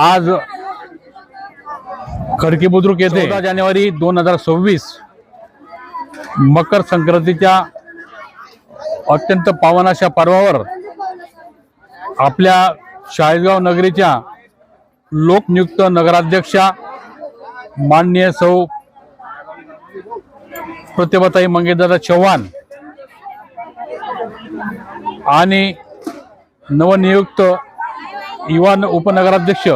आज खडकी बुद्रुक येथे चौदा जानेवारी दोन हजार सव्वीस मकर संक्रांतीच्या अत्यंत पावन अशा पर्वावर आपल्या शाळेगाव नगरीच्या लोकनियुक्त नगराध्यक्षा माननीय सौ प्रतिभाताई मंगेदादा चव्हाण आणि नवनियुक्त युवा उपनगराध्यक्ष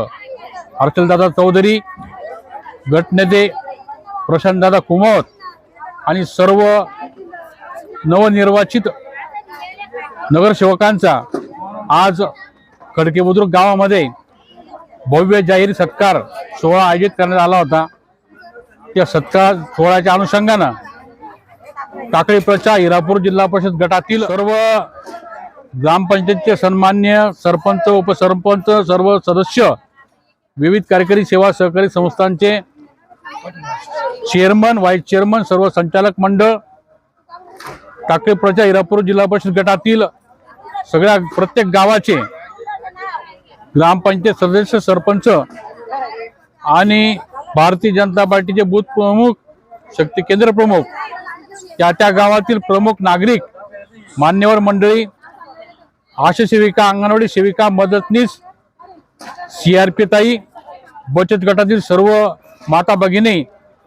हर्षलदादा चौधरी गटनेते प्रशांतदादा कुमत आणि सर्व नवनिर्वाचित नगरसेवकांचा आज खडकेबुद्रुक गावामध्ये भव्य जाहीर सत्कार सोहळा आयोजित करण्यात आला होता. त्या सत्कार सोहळ्याच्या अनुषंगानं टाकळी प्रचा हिरापूर जिल्हा परिषद गटातील सर्व ग्रामपंचायतचे सन्मान्य सरपंच उपसरपंच सर्व सदस्य विविध कार्यकारी सेवा सहकारी संस्थांचे चेअरमन व्हाईस चेअरमन सर्व संचालक मंडळ टाकळी प्रजा हिरापूर जिल्हा परिषद गटातील सगळ्या प्रत्येक गावाचे ग्रामपंचायत सदस्य सरपंच आणि भारतीय जनता पार्टीचे बूथ प्रमुख शक्ती केंद्र प्रमुख त्या त्या गावातील प्रमुख नागरिक मान्यवर मंडळी आशा सेविका अंगणवाडी सेविका मदतनीस सीआरपी ताई बचत गटातील सर्व माता भगिनी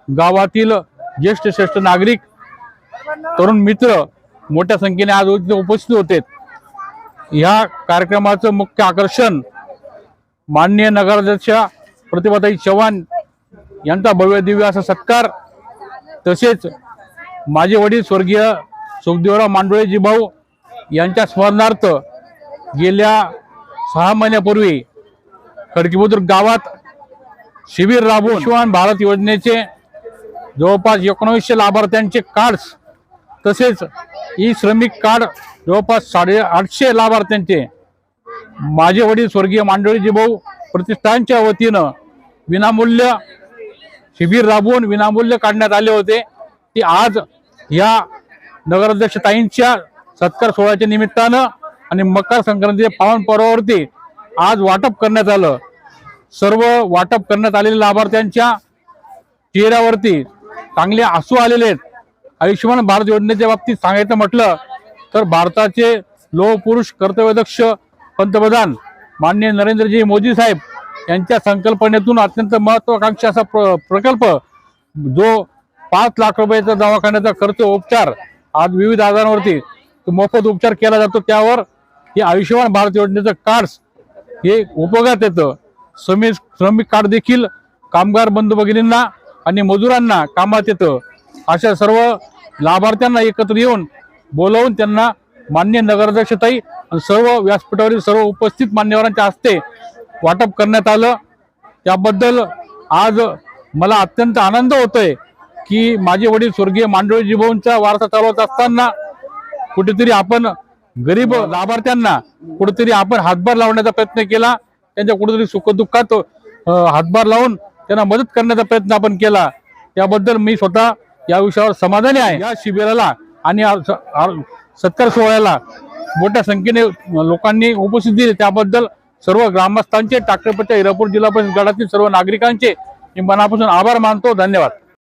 गावातील ज्येष्ठ श्रेष्ठ नागरिक तरुण मित्र मोठ्या संख्येने आज उपस्थित होते. ह्या कार्यक्रमाचं मुख्य आकर्षण माननीय नगराध्यक्ष प्रतिभाताई चव्हाण यांचा भव्य दिव्य असा सत्कार तसेच माझे वडील स्वर्गीय सुखदेवराव मांडोळेजी भाऊ यांच्या स्मरणार्थ गेल्या सहा महिन्यापूर्वी खडकीबुद्रुक गावात शिबिर राबवून शिवान भारत योजनेचे जवळपास एकोणीसशे लाभार्थ्यांचे कार्ड्स तसेच ई श्रमिक कार्ड जवळपास साडे आठशे लाभार्थ्यांचे माझे वडील स्वर्गीय मांडोळीजी भाऊ प्रतिष्ठानच्या वतीनं विनामूल्य शिबिर राबवून विनामूल्य काढण्यात आले होते. ते आज या नगराध्यक्षताईंच्या सत्कार सोहळ्याच्या निमित्तानं आणि मकर संक्रांतीच्या पावन पर्वावरती आज वाटप करण्यात आलं. सर्व वाटप करण्यात आलेल्या लाभार्थ्यांच्या चेहऱ्यावरती चांगले आसू आलेले आहेत. आयुष्यमान भारत योजनेच्या बाबतीत सांगायचं म्हटलं तर भारताचे लोहपुरुष कर्तव्यदक्ष पंतप्रधान माननीय नरेंद्रजी मोदी साहेब यांच्या संकल्पनेतून अत्यंत महत्वाकांक्षी असा प्र प्रकल्प जो पाच लाख रुपयाचा दवाखान्याचा खर्च उपचार आज विविध आजारांवरती तो मोफत उपचार केला जातो. त्यावर हे आयुष्यमान भारत योजनेचं कार्ड्स हे उपयोगात येतं. श्रमिक श्रमिक कार्ड देखील कामगार बंधू भगिनींना आणि मजुरांना कामात येतं. अशा सर्व लाभार्थ्यांना एकत्र येऊन बोलवून त्यांना मान्य नगराध्यक्षताई आणि सर्व व्यासपीठावरील सर्व उपस्थित मान्यवरांच्या हस्ते वाटप करण्यात आलं. त्याबद्दल आज मला अत्यंत आनंद होतोय की माझे वडील स्वर्गीय मांडोळी जीभाऊंचा वारसा चालवत असताना कुठेतरी आपण गरीब लाभार्थ्यांना कुठेतरी आपण हातभार लावण्याचा प्रयत्न केला त्यांच्या कुठेतरी सुखदुःखात हातभार लावून त्यांना मदत करण्याचा प्रयत्न आपण केला. त्याबद्दल मी स्वतः या विषयावर समाधानी आहे. या शिबिराला आणि सत्कार सोहळ्याला मोठ्या संख्येने लोकांनी उपस्थित दिली. त्याबद्दल सर्व ग्रामस्थांचे टाकरेपच्या हिरापूर जिल्हा परिषद गटातील सर्व नागरिकांचे मी मनापासून आभार मानतो. धन्यवाद.